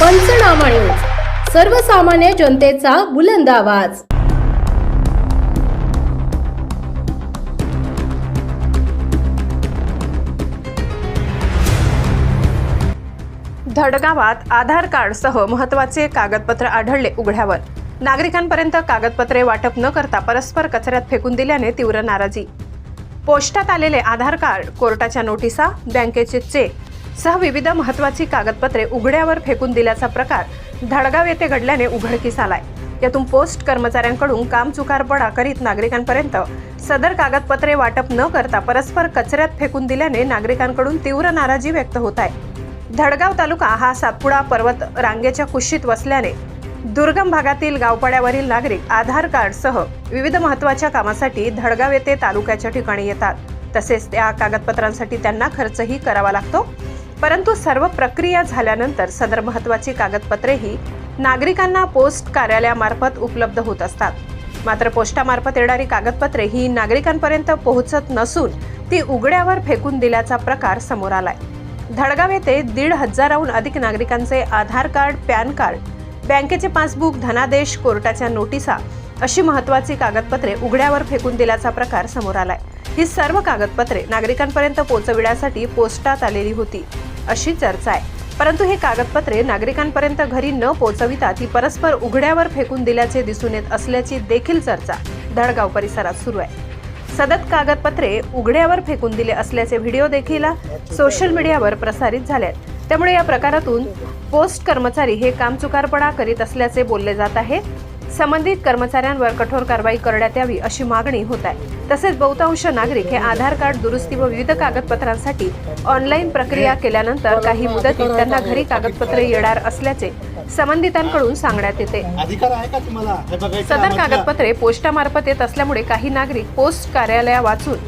पंचनामा न्यूज. सर्वसामान्य जनतेचा बुलंद आवाज. धडगावात आधार कार्डसह महत्त्वाचे कागदपत्र आढळले उघड्यावर. नागरिकांपर्यंत कागदपत्रे वाटप न करता परस्पर कचऱ्यात फेकून दिल्याने तीव्र नाराजी. पोस्टात आलेले आधार कार्ड कोर्टाच्या नोटिसा बँकेचे चेक सह विविध महत्वाची कागदपत्रे उघड्यावर फेकून दिल्याचा प्रकार धडगाव येथे घडल्याने उघडकीस आलाय. यातून पोस्ट कर्मचाऱ्यांकडून काम चुकारपणा करीत नागरिकांपर्यंत सदर कागदपत्रे वाटप न करता परस्पर कचऱ्यात फेकून दिल्याने नागरिकांकडून तीव्र नाराजी व्यक्त होत आहे. धडगाव तालुका हा सातपुडा पर्वत रांगेच्या कुशीत वसल्याने दुर्गम भागातील गावपाड्यावरील नागरिक आधार कार्डसह विविध महत्त्वाच्या कामासाठी धडगाव येथे तालुक्याच्या ठिकाणी येतात. तसेच त्या कागदपत्रांसाठी त्यांना खर्चही करावा लागतो. परंतु सर्व प्रक्रिया झाल्यानंतर सदर महत्त्वाची कागदपत्रेही नागरिकांना पोस्ट कार्यालयामार्फत उपलब्ध होत असतात. मात्र पोस्टामार्फत येणारी कागदपत्रे ही नागरिकांपर्यंत पोहोचत नसून ती उघड्यावर फेकून दिल्याचा प्रकार समोर आलाय. धडगाव येथे दीड हजाराहून अधिक नागरिकांचे आधार कार्ड पॅन कार्ड बँकेचे पासबुक धनादेश कोर्टाच्या नोटिसा अशी महत्वाची कागदपत्रे उघड्यावर फेकून दिल्याचा प्रकार समोर आलाय. ही सर्व कागदपत्रे नागरिकांपर्यंत पोहोचविण्यासाठी पोस्टात आलेली होती. अशी चर्चा आहे. परंतु हे कागदपत्रे नागरिकांपर्यंत घरी न पोहोचविता ती परस्पर उघड्यावर फेकून दिल्याचे दिसून येत असल्याची देखील चर्चा धडगाव परिसरात सुरू आहे. सदत कागदपत्रे उघड्यावर फेकून दिले असल्याचे व्हिडिओ देखील सोशल मीडियावर प्रसारित झाले आहेत त्यामुळे या प्रकारातून पोस्ट कर्मचारी हे कामचुकारपणा करीत असल्याचे बोलले जात आहे. संबंधित कर्मचाऱ्यांवर कठोर कारवाई करण्यात यावी अशी मागणी होत आहे. तसेच बहुतांश नागरिक हे आधार कार्ड दुरुस्ती व विविध कागदपत्रांसाठी ऑनलाईन प्रक्रिया केल्यानंतर काही मुदतीत त्यांना घरी कागदपत्रे येणार असल्याचे संबंधितांकडून सांगण्यात येते. सदर? कागदपत्रे पोस्टामार्फत येत असल्यामुळे काही नागरिक पोस्ट कार्यालया वाचून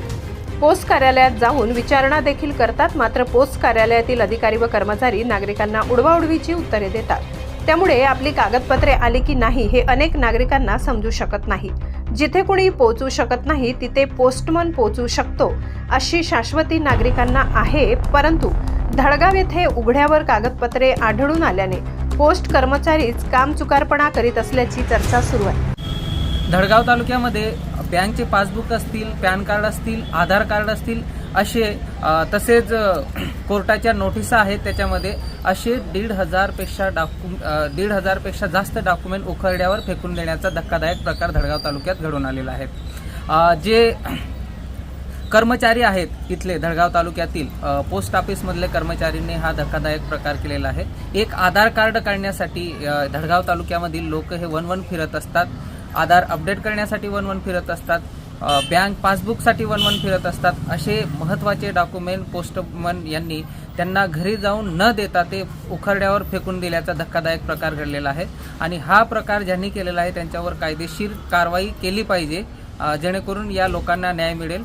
पोस्ट कार्यालयात जाऊन विचारणा देखील करतात. मात्र पोस्ट कार्यालयातील अधिकारी व कर्मचारी नागरिकांना उडवाउडवीची उत्तरे देतात. त्यामुळे आपली कागदपत्रे आली की नाही हे अनेक नागरिकांना समजू शकत नाही. जिथे कुणी पोहोचू शकत नाही तिथे पोस्टमन पोहोचू शकतो अशी शाश्वती नागरिकांना आहे. परंतु धडगाव येथे उघड्यावर कागदपत्रे आढळून आल्याने पोस्ट कर्मचारीच काम चुकारपणा करीत असल्याची चर्चा सुरू आहे. धडगाव तालुक्यामध्ये बँकचे पासबुक असतील पॅन कार्ड असतील आधार कार्ड असतील असे तसेच कोर्टाच्या नोटिसा आहेत त्याच्यामध्ये. असे दीड हजारपेक्षा डाकु दीड हजारपेक्षा जास्त डॉक्युमेंट उखरड्यावर फेकून देण्याचा धक्कादायक प्रकार धडगाव तालुक्यात घडून आलेला आहे. जे कर्मचारी आहेत इथले धडगाव तालुक्यातील पोस्ट ऑफिसमधले कर्मचारींनी हा धक्कादायक प्रकार केलेला आहे. एक आधार कार्ड काढण्यासाठी धडगाव तालुक्यामधील लोक हे वन वन फिरत असतात. आधार अपडेट करण्यासाठी वन वन फिरत असतात. बँक पासबुकसाठी वन वन फिरत असतात. असे महत्त्वाचे डॉक्युमेंट पोस्टमन यांनी त्यांना घरी जाऊन न देता ते उखरड्यावर फेकून दिल्याचा धक्कादायक प्रकार घडलेला आहे. आणि हा प्रकार ज्यांनी केलेला आहे त्यांच्यावर कायदेशीर कारवाई केली पाहिजे जेणेकरून या लोकांना न्याय मिळेल.